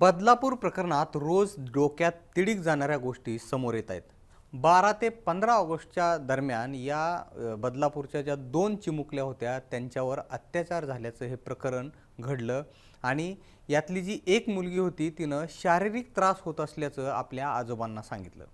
बदलापूर प्रकरणात रोज डोक्यात तिडीक जाणाऱ्या गोष्टी समोर येत आहेत. बारा ते पंधरा ऑगस्टच्या दरम्यान या बदलापूरच्या ज्या दोन चिमुकल्या होत्या त्यांच्यावर अत्याचार झाल्याचं हे प्रकरण घडलं आणि यातली जी एक मुलगी होती तिनं शारीरिक त्रास होत असल्याचं आपल्या आजोबांना सांगितलं.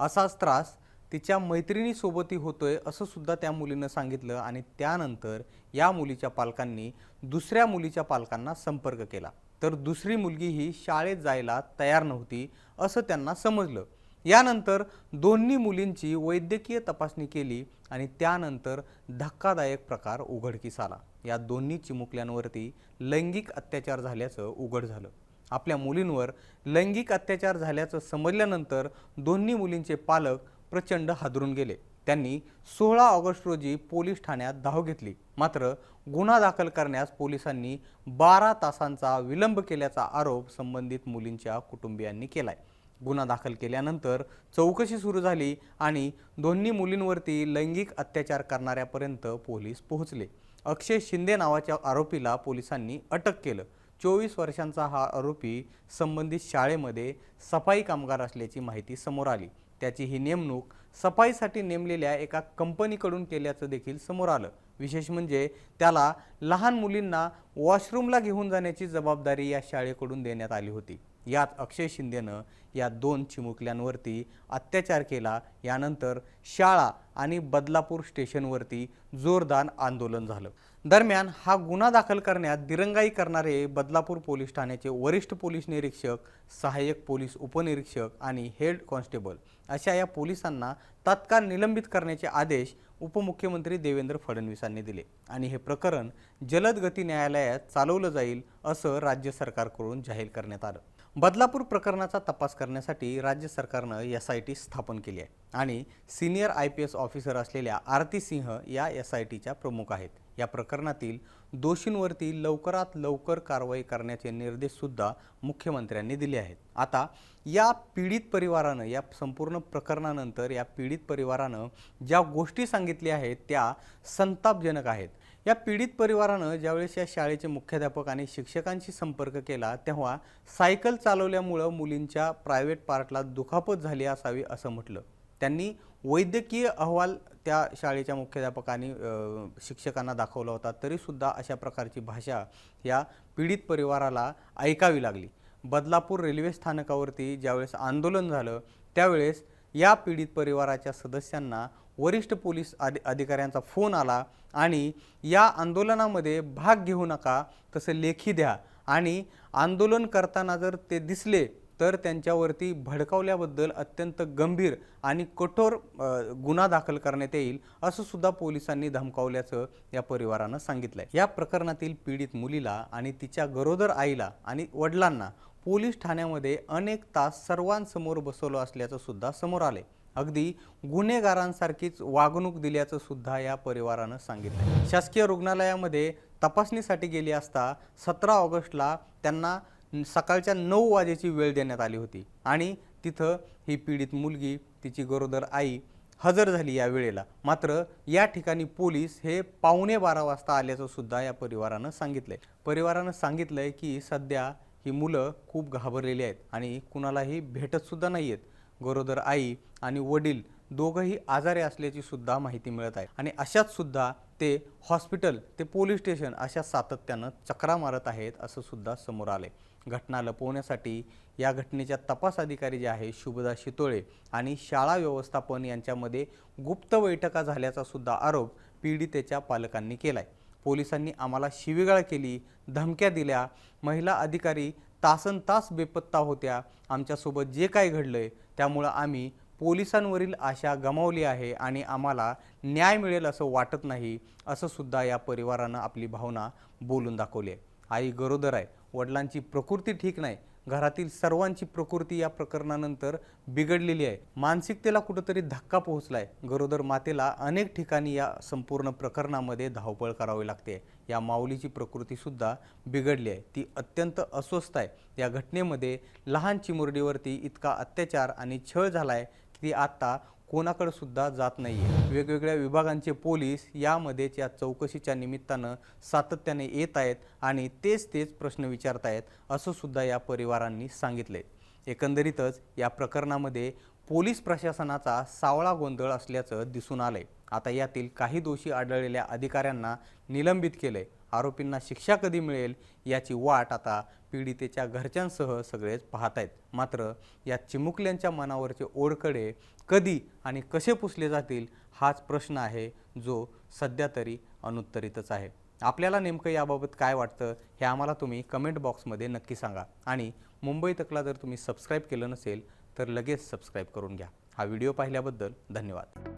असाच त्रास तिच्या मैत्रिणीसोबतही होतोय असं सुद्धा त्या मुलीनं सांगितलं आणि त्यानंतर या मुलीच्या पालकांनी दुसऱ्या मुलीच्या पालकांना संपर्क केला. तर दुसरी मुलगी ही शाळेत जायला तयार नव्हती असं त्यांना समजलं. यानंतर दोन्ही मुलींची वैद्यकीय तपासणी केली आणि त्यानंतर धक्कादायक प्रकार उघडकीस आला. या दोन्ही चिमुकल्यांवरती लैंगिक अत्याचार झाल्याचं उघड झालं. आपल्या मुलींवर लैंगिक अत्याचार झाल्याचं समजल्यानंतर दोन्ही मुलींचे पालक प्रचंड हादरून गेले. त्यांनी सोळा ऑगस्ट रोजी पोलीस ठाण्यात धाव घेतली. मात्र गुन्हा दाखल करण्यास पोलिसांनी बारा तासांचा विलंब केल्याचा आरोप संबंधित मुलींच्या कुटुंबियांनी केलाय. गुन्हा दाखल केल्यानंतर चौकशी सुरू झाली आणि दोन्ही मुलींवरती लैंगिक अत्याचार करणाऱ्यापर्यंत पोलीस पोहोचले. अक्षय शिंदे नावाच्या आरोपीला पोलिसांनी अटक केलं. चोवीस वर्षांचा हा आरोपी संबंधित शाळेमध्ये सफाई कामगार असल्याची माहिती समोर आली. त्याची ही नेमणूक सफाईसाठी नेमलेल्या एका कंपनीकडून केल्याचं देखील समोर आलं. विशेष म्हणजे त्याला लहान मुलींना वॉशरूमला घेऊन जाण्याची जबाबदारी या शाळेकडून देण्यात आली होती. यात अक्षय शिंदेनं या दोन चिमुकल्यांवरती अत्याचार केला. यानंतर शाळा आणि बदलापूर स्टेशनवरती जोरदार आंदोलन झालं. दरम्यान हा गुन्हा दाखल करण्यात दिरंगाई करणारे बदलापूर पोलीस ठाण्याचे वरिष्ठ पोलीस निरीक्षक सहाय्यक पोलीस उपनिरीक्षक आणि हेड कॉन्स्टेबल अशा या पोलिसांना तात्काळ निलंबित करण्याचे आदेश उपमुख्यमंत्री देवेंद्र फडणवीसांनी दिले आणि हे प्रकरण जलद गती न्यायालयात चालवलं जाईल असं राज्य सरकारकडून जाहीर करण्यात आलं. बदलापूर प्रकरणाचा तपास करण्यासाठी राज्य सरकारनं एस आय टी स्थापन केली आहे आणि senior I P S officer असलेल्या आरती सिंह या एस आय टीच्या प्रमुख आहेत. या प्रकरणातील दोषींवरती लवकरात लवकर कारवाई करण्याचे निर्देशसुद्धा मुख्यमंत्र्यांनी दिले आहेत. आता या पीडित परिवारानं या संपूर्ण प्रकरणानंतर या पीडित परिवारानं ज्या गोष्टी सांगितल्या आहेत त्या संतापजनक आहेत. या पीडित परिवारानं ज्यावेळेस या शाळेचे मुख्याध्यापक आणि शिक्षकांशी संपर्क केला तेव्हा सायकल चालवल्यामुळं मुलींच्या प्रायव्हेट पार्टला दुखापत झाली असावी असं म्हटलं. त्यांनी वैद्यकीय अहवाल त्या शाळेच्या मुख्याध्यापकांनी शिक्षकांना दाखवला होता. तरीसुद्धा अशा प्रकारची भाषा या पीडित परिवाराला ऐकावी लागली. बदलापूर रेल्वे स्थानकावरती ज्यावेळेस आंदोलन झालं त्यावेळेस या पीडित परिवाराच्या सदस्यांना वरिष्ठ पोलीस अधि अधिकाऱ्यांचा फोन आला आणि या आंदोलनामध्ये भाग घेऊ नका तसं लेखी द्या आणि आंदोलन करताना जर ते दिसले तर त्यांच्यावरती भडकावल्याबद्दल अत्यंत गंभीर आणि कठोर गुन्हा दाखल करण्यात येईल असं सुद्धा पोलिसांनी धमकावल्याचं या परिवारानं सांगितलंय. या प्रकरणातील पीडित मुलीला आणि तिच्या गरोदर आईला आणि वडिलांना पोलीस ठाण्यामध्ये अनेक तास सर्वांसमोर बसवलं असल्याचं सुद्धा समोर आले अगदी गुन्हेगारांसारखीच वागणूक दिल्याचं सुद्धा या परिवारानं सांगितलं शासकीय रुग्णालयामध्ये तपासणीसाठी गेली असता सतरा ऑगस्टला त्यांना सकाळच्या नऊ वाजेची वेळ देण्यात आली होती. आणि तिथं ही पीडित मुलगी तिची गरोदर आई हजर झाली या वेळेला. मात्र या ठिकाणी पोलीस हे पावणे बारा वाजता आल्याचं सुद्धा या परिवारानं सांगितलंय. परिवारानं सांगितलंय की सध्या ही मुलं खूप घाबरलेली आहेत आणि कुणालाही भेटत सुद्धा नाही आहेत गरोदर आई आणि वडील दोघंही आजारी असल्याची सुद्धा माहिती मिळत आहे. आणि अशाच सुद्धा ते हॉस्पिटल ते पोलीस स्टेशन अशा सातत्यानं चक्रा मारत आहेत असं सुद्धा समोर आहे घटना लपवण्यासाठी या घटनेच्या तपास अधिकारी जे आहे शुभदा शितोळे आणि शाळा व्यवस्थापन यांच्यामध्ये गुप्त बैठका झाल्याचा सुद्धा आरोप पीडितेच्या पालकांनी केलाय. पोलिसांनी आम्हाला शिवीगाळ केली धमक्या दिल्या. महिला अधिकारी तासन तास बेपत्ता होत्या. आमच्यासोबत जे काय घडलंय त्यामुळं आम्ही पोलिसांवरील आशा गमावली आहे आणि आम्हाला न्याय मिळेल असं वाटत नाही असं सुद्धा या परिवारानं आपली भावना बोलून दाखवली आहे. आई गरोदर आहे. वडिलांची प्रकृती ठीक नाही. घरातील सर्वांची प्रकृती या प्रकरणानंतर बिघडलेली आहे. मानसिकतेला कुठंतरी धक्का पोहोचलाय. गरोदर मातेला अनेक ठिकाणी या संपूर्ण प्रकरणामध्ये धावपळ करावी लागते. या माऊलीची प्रकृती सुद्धा बिघडली आहे. ती अत्यंत अस्वस्थ आहे. या घटनेमध्ये लहान चिमुरडीवरती इतका अत्याचार आणि छळ झालाय की ती आत्ता कोणाकडे सुद्धा जात नाही आहे वेगवेगळ्या विभागांचे पोलीस यामध्येच या चौकशीच्या निमित्तानं सातत्याने येत आहेत आणि तेच तेच प्रश्न विचारत आहेत असं सुद्धा या परिवारांनी सांगितले एकंदरीतच या प्रकरणामध्ये पोलीस प्रशासनाचा सावळा गोंधळ असल्याचं दिसून आलंय. आता यातील काही दोषी आढळलेल्या अधिकाऱ्यांना निलंबित केलंय. आरोपींना शिक्षा कधी मिळेल याची वाट आता पीडितेच्या घरच्यांसह सगळेच पाहत आहेत मात्र या चिमुकल्यांच्या मनावरचे ओढकडे कधी आणि कसे पुसले जातील हाच प्रश्न आहे जो सध्या तरी अनुत्तरितच आहे. आपल्याला नेमकं याबाबत काय वाटतं हे आम्हाला तुम्ही कमेंट बॉक्समध्ये नक्की सांगा. आणि मुंबई तकला जर तुम्ही सबस्क्राईब केलं नसेल तर लगेच सबस्क्राईब करून घ्या. हा व्हिडिओ पाहिल्याबद्दल धन्यवाद.